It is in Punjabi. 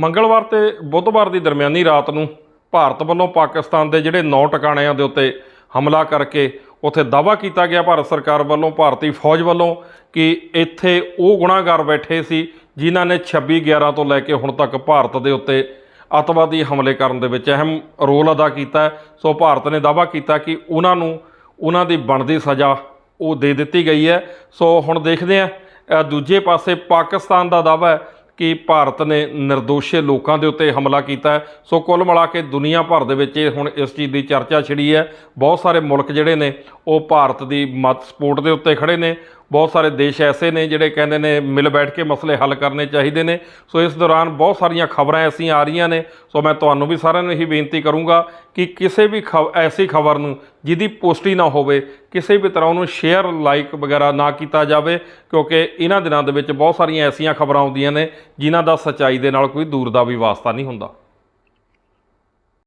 ਮੰਗਲਵਾਰ ਤੇ ਬੁੱਧਵਾਰ ਦੀ ਦਰਮਿਆਨੀ ਰਾਤ ਨੂੰ ਭਾਰਤ ਵੱਲੋਂ ਪਾਕਿਸਤਾਨ ਦੇ ਜਿਹੜੇ ਨੌ ਟਿਕਾਣਿਆਂ ਦੇ ਉੱਤੇ ਹਮਲਾ ਕਰਕੇ ਉੱਥੇ ਦਾਅਵਾ ਕੀਤਾ ਗਿਆ। ਭਾਰਤ ਸਰਕਾਰ ਵੱਲੋਂ, ਭਾਰਤੀ ਫੌਜ ਵੱਲੋਂ ਕਿ ਇੱਥੇ ਉਹ ਗੁਨਾਹਗਾਰ ਬੈਠੇ ਸੀ ਜਿਨ੍ਹਾਂ ਨੇ 26 11 ਤੋਂ ਲੈ ਕੇ ਹੁਣ ਤੱਕ ਭਾਰਤ ਦੇ ਉੱਤੇ ਅੱਤਵਾਦੀ ਹਮਲੇ ਕਰਨ ਦੇ ਵਿੱਚ ਅਹਿਮ ਰੋਲ ਅਦਾ ਕੀਤਾ। ਸੋ ਭਾਰਤ ਨੇ ਦਾਅਵਾ ਕੀਤਾ ਕਿ ਉਹਨਾਂ ਨੂੰ ਉਹਨਾਂ ਦੀ ਬਣਦੀ ਸਜ਼ਾ ਉਹ ਦੇ ਦਿੱਤੀ ਗਈ ਹੈ। ਸੋ ਹੁਣ ਦੇਖਦੇ ਹਾਂ ਦੂਜੇ ਪਾਸੇ ਪਾਕਿਸਤਾਨ ਦਾ ਦਾਅਵਾ ਹੈ। ਕਿ ਭਾਰਤ ਨੇ ਨਿਰਦੋਸ਼ੇ ਲੋਕਾਂ ਦੇ ਉੱਤੇ ਹਮਲਾ ਕੀਤਾ ਸੋ ਕੁੱਲ ਮਿਲਾ ਕੇ ਦੁਨੀਆ ਭਰ ਦੇ ਵਿੱਚ ਇਹ ਹੁਣ ਇਸ ਚੀਜ਼ ਦੀ ਚਰਚਾ ਛਿੜੀ ਹੈ। ਬਹੁਤ ਸਾਰੇ ਮੁਲਕ ਜਿਹੜੇ ਨੇ, ਉਹ ਭਾਰਤ ਦੀ ਮਤ ਸਪੋਰਟ ਦੇ ਉੱਤੇ ਖੜੇ ਨੇ। ਬਹੁਤ ਸਾਰੇ ਦੇਸ਼ ਐਸੇ ਨੇ ਜਿਹੜੇ ਕਹਿੰਦੇ ਨੇ ਮਿਲ ਬੈਠ ਕੇ ਮਸਲੇ ਹੱਲ ਕਰਨੇ ਚਾਹੀਦੇ ਨੇ। ਸੋ ਇਸ ਦੌਰਾਨ ਬਹੁਤ ਸਾਰੀਆਂ ਖਬਰਾਂ ਐਸੀਆਂ ਆ ਰਹੀਆਂ ਨੇ। ਸੋ ਮੈਂ ਤੁਹਾਨੂੰ ਵੀ ਸਾਰਿਆਂ ਨੂੰ ਇਹੀ ਬੇਨਤੀ ਕਰੂੰਗਾ ਕਿ ਕਿਸੇ ਵੀ ਖਬ, ਐਸੀ ਖਬਰ ਨੂੰ ਜਿਹਦੀ ਪੋਸਟੀ ਨਾ ਹੋਵੇ, ਕਿਸੇ ਵੀ ਤਰ੍ਹਾਂ ਉਹਨੂੰ ਸ਼ੇਅਰ ਲਾਈਕ ਵਗੈਰਾ ਨਾ ਕੀਤਾ ਜਾਵੇ, ਕਿਉਂਕਿ ਇਹਨਾਂ ਦਿਨਾਂ ਦੇ ਵਿੱਚ ਬਹੁਤ ਸਾਰੀਆਂ ਐਸੀਆਂ ਖਬਰਾਂ ਆਉਂਦੀਆਂ ਨੇ, ਜਿਨ੍ਹਾਂ ਦਾ ਸੱਚਾਈ ਦੇ ਨਾਲ ਕੋਈ ਦੂਰ ਦਾ ਵੀ ਵਾਸਤਾ ਨਹੀਂ ਹੁੰਦਾ।